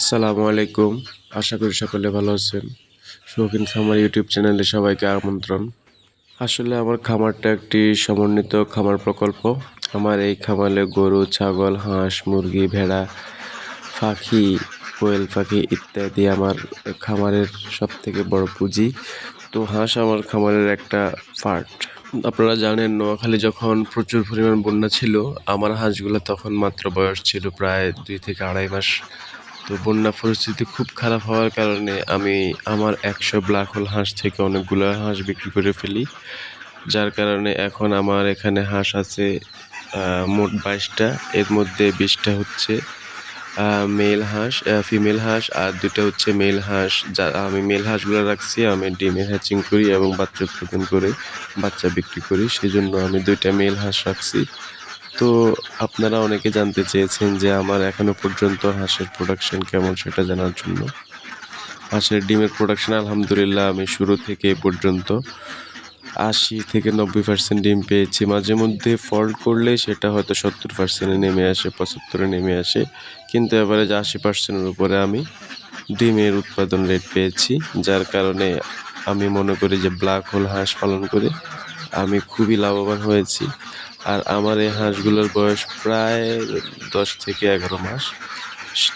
আসসালামু আলাইকুম। আশা করি সকলে ভালো আছেন। শৌখিন খামার ইউটিউব চ্যানেলে সবাইকে আমন্ত্রণ। আসলে আমার খামারটা একটি সমন্বিত খামার প্রকল্প। আমার এই খামারে গরু, ছাগল, হাঁস, মুরগি, ভেড়া, পাখি, কোয়েল পাখি ইত্যাদি আমার খামারের সব থেকে বড় পুঁজি। তো হাঁস আমার খামারের একটা পার্ট আপনারা জানেন, নোয়াখালী যখন প্রচুর পরিমাণ বন্যা ছিল, আমার হাঁসগুলো তখন মাত্র বয়স ছিল প্রায় দুই থেকে আড়াই মাস। তো বন্যা পরিস্থিতি খুব খারাপ হওয়ার কারণে আমি আমার একশো ব্ল্যাক হোল হাঁস থেকে অনেকগুলো হাঁস বিক্রি করে ফেলি। যার কারণে এখন আমার এখানে হাঁস আছে মোট বাইশটা। এর মধ্যে বিশটা হচ্ছে মেল হাঁস ফিমেল হাঁস আর দুটো হচ্ছে মেল হাঁস। যা, আমি মেল হাঁসগুলো রাখছি, আমি ডিমের হ্যাচিং করি এবং বাচ্চা উৎপাদন করে বাচ্চা বিক্রি করি। সেই জন্য আমি দুইটা মেল হাঁস রাখছি। তো আপনারা অনেকে জানতে চেয়েছেন যে আমার এখনও পর্যন্ত হাঁসের প্রোডাকশন কেমন সেটা জানার জন্য। হাঁসের ডিমের প্রোডাকশন আলহামদুলিল্লাহ আমি শুরু থেকে পর্যন্ত। আশি থেকে নব্বই পার্সেন্ট ডিম পেয়েছি। মাঝে মধ্যে ফল্ট করলে সেটা হয়তো সত্তর পার্সেন্টে নেমে আসে, পঁচাত্তরে নেমে আসে। কিন্তু এবারে যে আশি পার্সেন্টের উপরে আমি ডিমের উৎপাদন রেট পেয়েছি। যার কারণে আমি মনে করি যে ব্ল্যাক হোল হাঁস পালন করে আমি খুবই লাভবান হয়েছি। আর আমার এই হাঁসগুলোর বয়স প্রায় দশ থেকে এগারো মাস।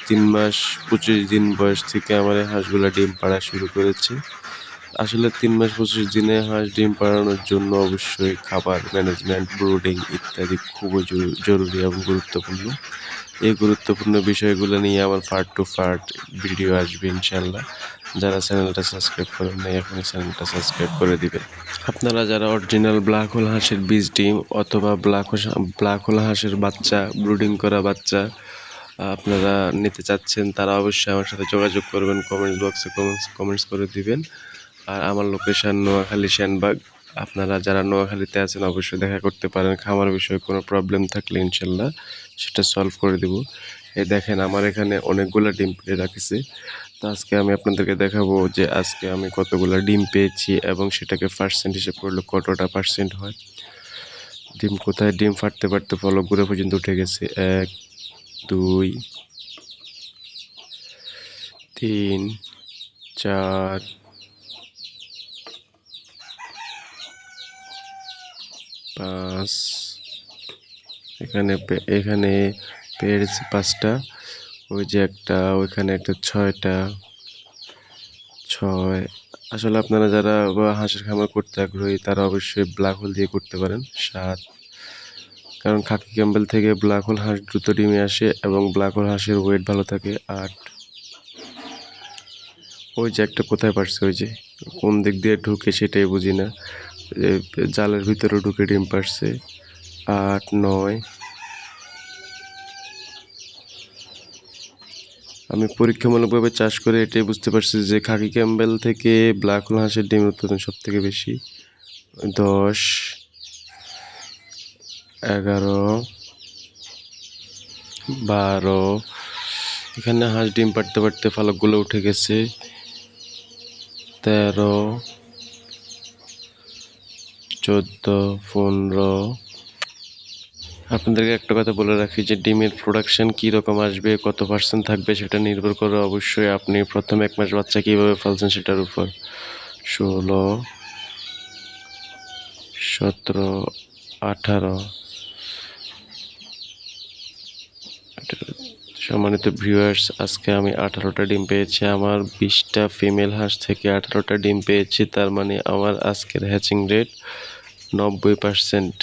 তিন মাস পঁচিশ দিন বয়স থেকে আমার এই হাঁসগুলো ডিম পাড়া শুরু করেছে। আসলে তিন মাস পঁচিশ দিনে হাঁস ডিম পাড়ানোর জন্য অবশ্যই খাবার ম্যানেজমেন্ট, ব্রুডিং ইত্যাদি খুবই জরু- জরুরি এবং গুরুত্বপূর্ণ। এই গুরুত্বপূর্ণ বিষয়গুলো নিয়ে আমার পার্ট টু পার্ট ভিডিও আসবে ইনশাল্লাহ যারা চ্যানেলটা সাবস্ক্রাইব করেন নাই, এখনই চ্যানেলটা সাবস্ক্রাইব করে দিবেন। আপনারা যারা অরিজিনাল ব্ল্যাক হোল হাঁসের বীজ ডিম অথবা ব্ল্যাক ব্ল্যাক হোল হাঁসের বাচ্চা ব্রুডিং করা বাচ্চা আপনারা নিতে চাচ্ছেন, তারা অবশ্যই আমার সাথে যোগাযোগ করবেন কমেন্টস বক্সে কমেন্টস কমেন্টস করে দিবেন। আর আমার লোকেশন নোয়াখালী শ্যানবাগ আপনারা যারা নোয়াখালীতে আছেন অবশ্যই দেখা করতে পারেন। খামার বিষয়ে কোনো প্রবলেম থাকলে ইনশাল্লাহ সেটা সলভ করে দেব। এই দেখেন আমার এখানে অনেকগুলো ডিম পেয়ে রাখেছে। তো আজকে আমি আপনাদেরকে দেখাবো যে আজকে আমি কতগুলো ডিম পেয়েছি এবং সেটাকে পার্সেন্ট হিসেব করলে কতটা পার্সেন্ট হয়। ডিম কোথায়? ডিম ফাটতে ফাটতে ফলক ঘুরে পর্যন্ত উঠে গেছে। এক, দুই, তিন, চার পাঁচ, এখানে এখানে পেয়েছি পাঁচটা, ওই যে একটা, ওইখানে একটা ছয়টা, ছয়, আসলে আপনারা যারা হাঁসের খামার করতে আগ্রহী, তারা অবশ্যই ব্ল্যাক হোল দিয়ে করতে পারেন, সাত, কারণ খাকি ক্যাম্বেল থেকে ব্ল্যাক হোল হাঁস দ্রুত ডিমে আসে এবং ব্ল্যাক হোল হাঁসের ওয়েট ভালো থাকে, আট, ওই যে একটা কোথায় পারছে, ওই যে কোন দিক দিয়ে ঢুকে সেটাই বুঝি না জালের ভিতরে ঢুকে ডিম পারছে আট, নয়। আমি পরীক্ষামূলকভাবে চাষ করে এটাই বুঝতে পারছি যে খাকি ক্যাম্বেল থেকে ব্ল্যাক হোল হাঁসের ডিম উৎপাদন সব থেকে বেশি। দশ, এগারো, বারো। এখানে হাঁস ডিম পাড়তে পারতে ফালকগুলো উঠে গেছে। তেরো চোদ্দ, পনেরো। আপনাদেরকে একটা কথা বলে রাখি যে, ডিমের প্রোডাকশান কী রকম আসবে, কত পার্সেন্ট থাকবে সেটা নির্ভর করে অবশ্যই আপনি প্রথম এক মাস বাচ্চা কীভাবে ফেলছেন সেটার উপর। ষোলো, সতেরো, আঠারো। সম্মানিত ভিউয়ার্স আজকে আমি আঠারোটা ডিম পেয়েছি, আমার বিশটা ফিমেল হাঁস থেকে আঠারোটা ডিম পেয়েছি, তার মানে আমার আজকের হ্যাচিং রেট নব্বই পার্সেন্ট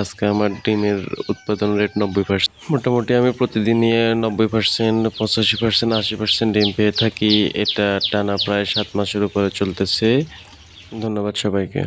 আজকে আমার ডিমের উৎপাদন রেট নব্বই পার্সেন্ট মোটামুটি আমি প্রতিদিনই নব্বই পার্সেন্ট পঁচাশি পার্সেন্ট আশি পার্সেন্ট ডিম পেয়ে থাকি, এটা টানা প্রায় সাত মাসের উপরে চলতেছে। ধন্যবাদ সবাইকে।